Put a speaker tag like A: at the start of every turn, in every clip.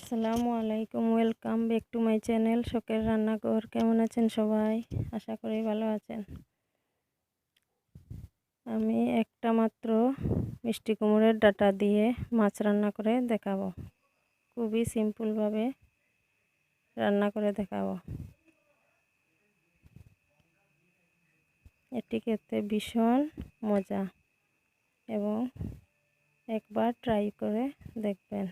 A: আসসালামু আলাইকুম, welcome back to my channel শোকের রান্নাঘর। কেমন আছেন সবাই? আশা করি ভালো আছেন। আমি একটা মাত্র মিষ্টি কুমড়ের ডাটা দিয়ে মাছ রান্না করে দেখাবো। খুবই সিম্পলভাবে রান্না করে দেখাবো। এটি খেতে ভীষণ মজা এবং একবার ট্রাই করে দেখবেন।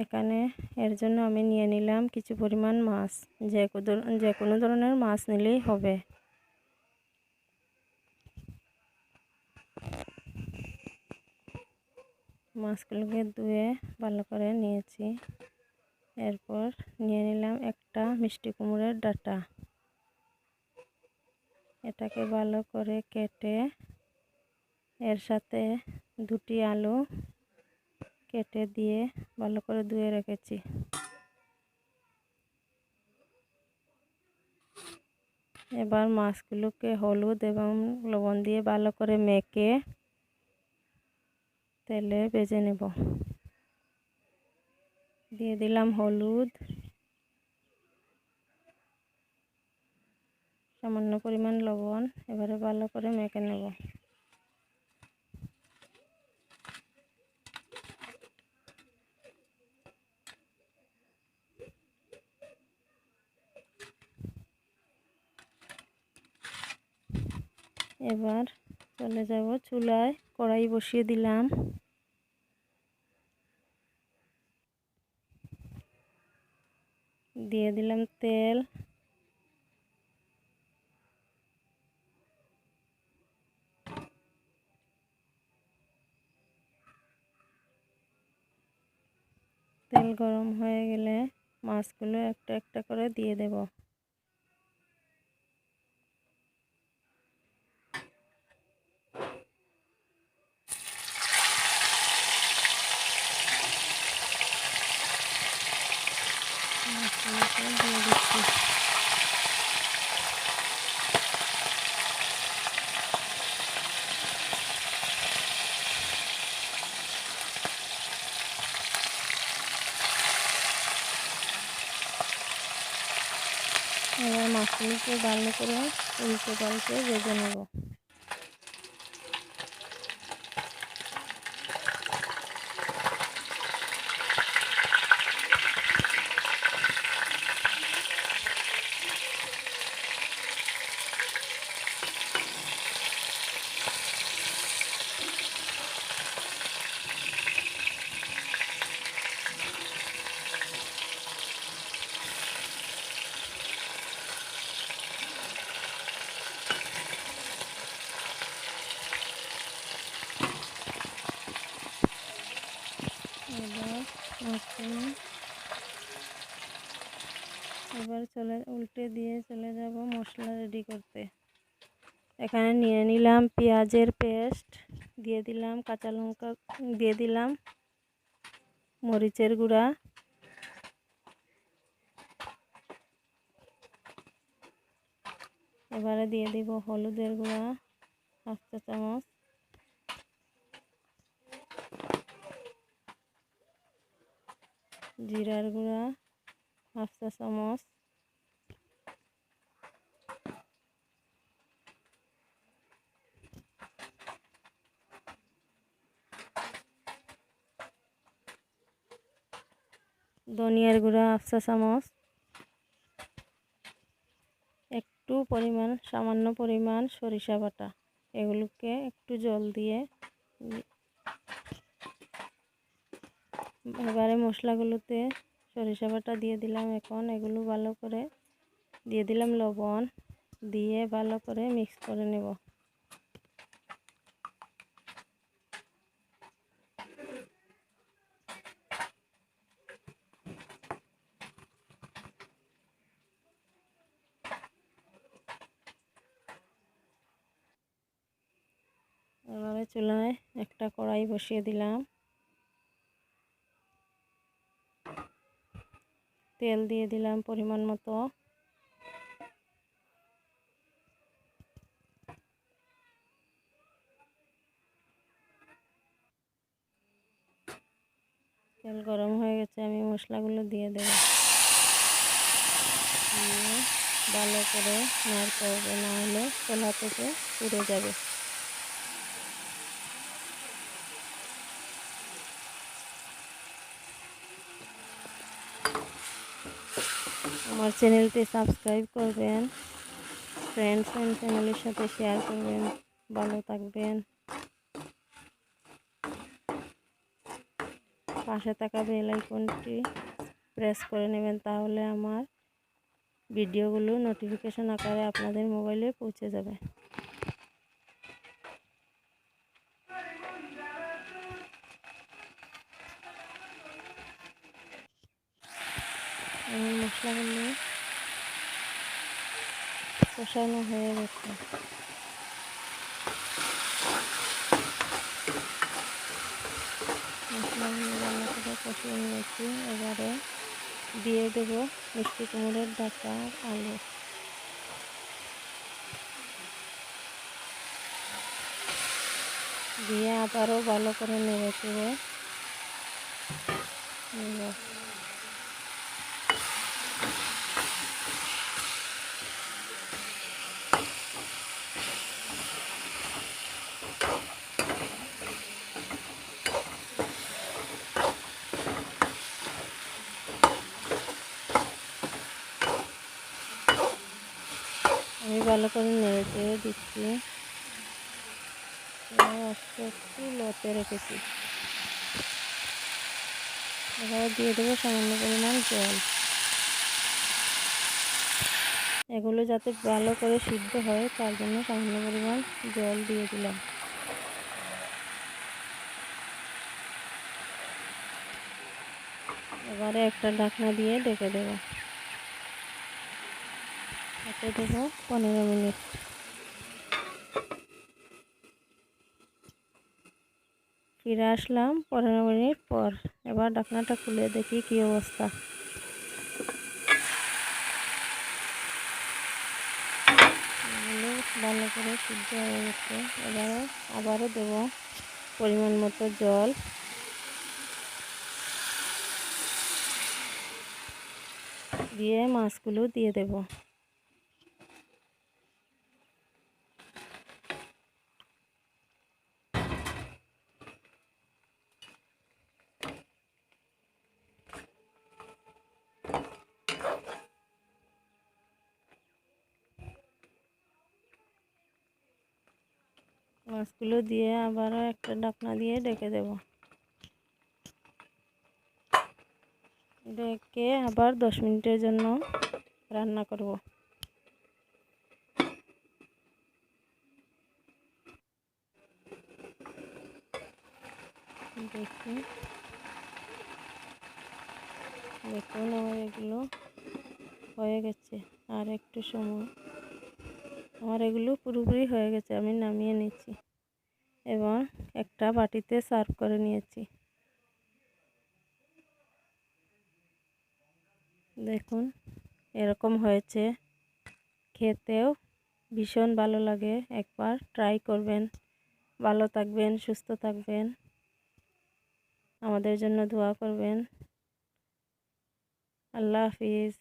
A: এখানে এর জন্য আমি নিয়ে নিলাম কিছু পরিমাণ মাছ। যে যে কোনো ধরনের মাছ নিলেই হবে। মাছগুলোকে ধুয়ে ভালো করে নিয়েছি। এরপর নিয়ে নিলাম একটা মিষ্টি কুমড়োর ডাটা। এটাকে ভালো করে কেটে এর সাথে দুটি আলু কেটে দিয়ে ভালো করে ধুয়ে রেখেছি। এবার মাছগুলোকে হলুদ এবং লবণ দিয়ে ভালো করে মেখে তেলে ভেজে নেব। দিয়ে দিলাম হলুদ। সামান্য পরিমাণ লবণ। এবারে ভালো করে মেখে নেব। এবার চলে যাব চুলায় কড়াই বসিয়ে দিলাম। দিয়ে দিলাম তেল। তেল গরম হয়ে গেলে মাছগুলো একটা একটা করে দিয়ে দেব। দিয়ে দিচ্ছি এবার মাছগুলোকে ভালো করে উল্টে পাল্টে ভেজে নেব এবার মাছগুলো এবার চলে, উল্টে দিয়ে চলে যাব মশলা রেডি করতে। এখানে নিয়ে নিলাম পেঁয়াজের পেস্ট দিয়ে দিলাম কাঁচা লঙ্কা, দিয়ে দিলাম মরিচের গুঁড়া। এবারে দিয়ে দিব হলুদের গুঁড়া, হাফ চা চামচ। জিরার গুঁড়া, হাফ চা চামচ। ধনিয়ার গুঁড়া, আফসা চামচ। একটু পরিমাণ, সামান্য পরিমাণ সরিষা বাটা। এগুলোকে একটু জল দিয়ে এবারে মশলাগুলোতে সরিষা বাটা দিয়ে দিলাম এখন। এগুলো ভালো করে দিয়ে দিলাম লবণ। দিয়ে ভালো করে মিক্স করে নেব এবারে চুলায় একটা কড়াই বসিয়ে দিলাম। তেল দিয়ে দিলাম পরিমাণ মতো। তেল গরম হয়ে গেছে, আমি মশলাগুলো দিয়ে দেবো। ভালো করে নাড়তে হবে না হলে চোলা থেকে পুড়ে যাবে। আমার চ্যানেলটি সাবস্ক্রাইব করবেন। ফ্রেন্ডস অ্যান্ড ফ্যামিলির সাথে শেয়ার করবেন। ভালো থাকবেন। পাশে থাকা বেল আইকনটি প্রেস করে নেবেন তাহলে আমার ভিডিওগুলো নোটিফিকেশন আকারে আপনাদের মোবাইলে পৌঁছে যাবে আমার কষানো হয়ে গেছে। মশলাগুলো রান্না করে কষিয়ে নিয়েছি। এবারে দিয়ে দেবো মিষ্টি কুমড়োর ডাটা, আলু। দিয়ে আবারও ভালো করে নেড়ে চেড়ে আমি ভালো করে নেড়ে চেড়ে দিচ্ছি। আস্তে লতে রেখেছি। এবার দিয়ে দেবো সামান্য পরিমাণ জল। এগুলো যাতে ভালো করে সিদ্ধ হয়, তার জন্য সামান্য পরিমাণ জল দিয়ে দিলাম। এবারে একটা ঢাকনা দিয়ে ডেকে দেবো। দেবো পনেরো মিনিট। ফিরে আসলাম পনেরো মিনিট পর। এবার ঢাকনাটা খুলে দেখি কি অবস্থা। ভালো করে সিদ্ধ হয়ে গেছে। এবারে আবারও দেবো পরিমাণ মতো জল। দিয়ে মাছগুলো দিয়ে দেবো। মাছগুলো দিয়ে আবারও একটা ডাকনা দিয়ে ডেকে দেব। ডেকে আবার দশ মিনিটের জন্য রান্না করব। দেখি দেখুন আমার এগুলো হয়ে গেছে। আর একটু সময় আমার এগুলো পুরোপুরি হয়ে গেছে, আমি নামিয়ে নিচ্ছি। এবং একটা বাটিতে সার্ভ করে নিয়েছি। দেখুন, এরকম হয়েছে। খেতেও ভীষণ ভালো লাগে। একবার ট্রাই করবেন। ভালো থাকবেন, সুস্থ থাকবেন। আমাদের জন্য দোয়া করবেন। আল্লাহ হাফিজ।